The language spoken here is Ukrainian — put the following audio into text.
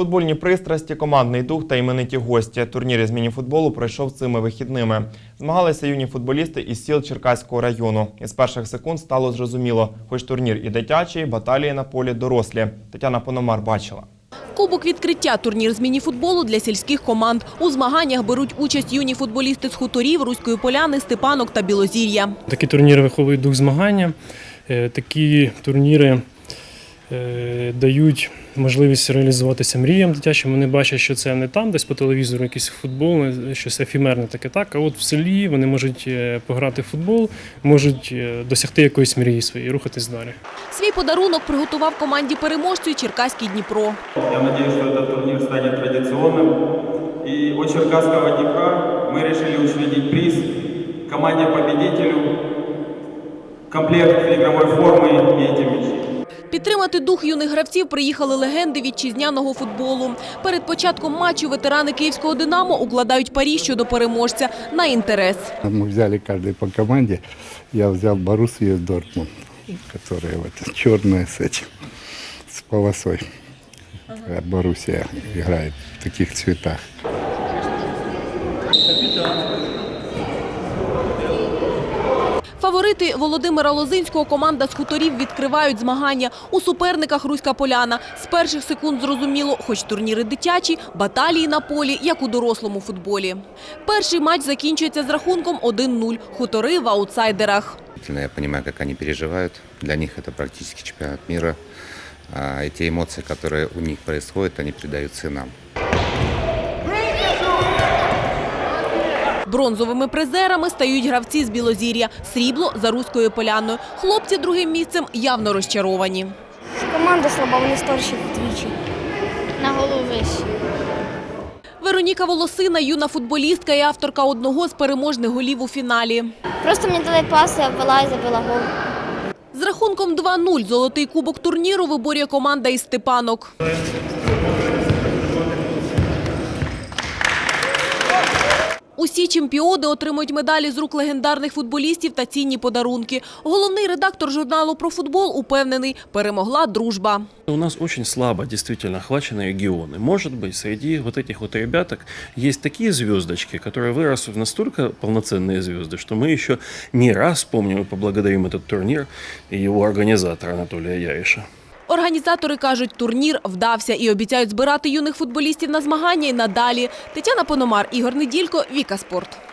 Футбольні пристрасті, командний дух та імениті гості. Турнір із мініфутболу пройшов цими вихідними. Змагалися юні футболісти із сіл Черкаського району. Із перших секунд стало зрозуміло, хоч турнір і дитячий, баталії на полі дорослі. Тетяна Пономар бачила. Кубок відкриття турнір з мініфутболу для сільських команд. У змаганнях беруть участь юні футболісти з хуторів, Руської поляни, Степанок та Білозір'я. Такі турніри виховують дух змагання. Е, Такі турніри е, дають можливість реалізуватися мріям дитячим. Вони бачать, що це не там, десь по телевізору якийсь футбол, не щось ефімерне таке так. А от в селі вони можуть е, пограти в футбол, можуть е, досягти якоїсь мрії своєї, рухатись далі. Свій подарунок приготував команді переможцю Черкаський Дніпро. Я надеюсь, что этот турнир станет традиционным. И от Черкасского Днепра мы решили учредить приз команде-победителю, комплект игровой формы и эти мячи. Підтримати дух юних гравців приїхали легенди вітчизняного футболу. Перед початком матчу ветерани київського «Динамо» укладають парі щодо переможця на інтерес. Мы взяли каждый по команде. Я взял Боруссию Дортмунд, которая вот черная с этим, с полосой. А Боруссия играет в таких цветах. Фаворити Володимира Лозинського команда з хуторів відкривають змагання. У суперниках Руська Поляна. З перших секунд зрозуміло, хоч турніри дитячі, баталії на полі, як у дорослому футболі. Перший матч закінчується з рахунком 1-0. Хутори в аутсайдерах. Действительно, Я понимаю, как они переживают. Для них это практически чемпионат мира. А эти эмоции, которые у них происходят, они передаются и нам. Бронзовими призерами стають гравці з Білозір'я. Срібло за Руською Поляною. Хлопці другим місцем явно розчаровані. Команда слаба, вони старші вдвічі. на голову вище. Вероніка Волосина – юна футболістка і авторка одного з переможних голів у фіналі. Просто мені дали пас, я ввела і забила гол. З рахунком 2-0 золотий кубок турніру виборює команда із Степанок. Усі чемпіони отримують медалі з рук легендарних футболістів та цінні подарунки. Головний редактор журналу про футбол упевнений – перемогла дружба. У нас очень слабо действительно охвачены регионы. Может быть, среди вот этих вот ребяток есть такие звездочки, которые вырастут в настолько полноценные звезды, что мы еще не раз вспомним и поблагодарим этот турнир и его организатора Анатолия Яриша. Організатори кажуть, турнір вдався і обіцяють збирати юних футболістів на змагання і надалі. Тетяна Пономар, Ігор Неділько, Віка Спорт.